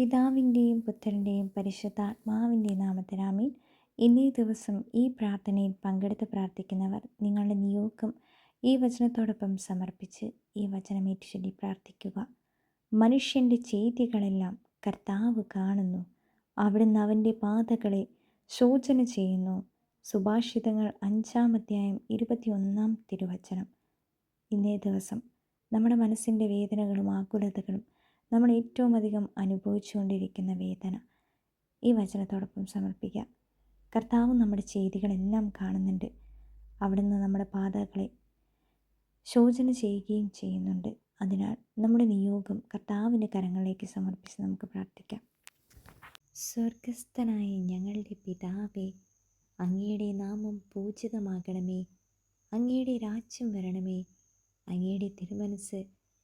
പിതാവിന്റെയും പുത്രന്റെയും പരിശുദ്ധാത്മാവിന്റെ നാമത്തിനാമീൻ ഇന്നേ ദിവസം ഈ പ്രാർത്ഥനയിൽ പങ്കെടുത്ത് പ്രാർത്ഥിക്കുന്നവർ നിങ്ങളുടെ നിയോഗം ഈ വചനത്തോടൊപ്പം സമർപ്പിച്ച് ഈ വചനം ചൊല്ലി പ്രാർത്ഥിക്കുക. മനുഷ്യന്റെ ചെയ്തികളെല്ലാം കർത്താവ് കാണുന്നു. അവിടുന്ന് അവന്റെ പാതകളെ ശോചന ചെയ്യുന്നു. സുഭാഷിതങ്ങൾ അഞ്ചാം അധ്യായം ഇരുപത്തിയൊന്നാം തിരുവചനം. ഇന്നേ ദിവസം നമ്മുടെ മനസ്സിന്റെ വേദനകളും ആകുലതകളും നമ്മൾ ഏറ്റവും അധികം അനുഭവിച്ചുകൊണ്ടിരിക്കുന്ന വേദന. ഈ വചനത്തോടൊപ്പം സമർപ്പിക്കുക കർത്താവ് നമ്മുടെ ചെയ്തികളെല്ലാം കാണുന്നുണ്ട്. അവിടുന്ന് നമ്മുടെ പാതകളെ ശോചന ചെയ്യുകയും ചെയ്യുന്നുണ്ട്. അതിനാൽ നമ്മുടെ നിയോഗം കർത്താവിന്റെ കരങ്ങളിലേക്ക് സമർപ്പിച്ച് നമുക്ക് പ്രാർത്ഥിക്കാം. സ്വർഗസ്ഥനായ ഞങ്ങളുടെ പിതാവേ അങ്ങയുടെ നാമം പൂജിതമാകണമേ. അങ്ങയുടെ രാജ്യം വരണമേ. അങ്ങയുടെ തിരുമനസ്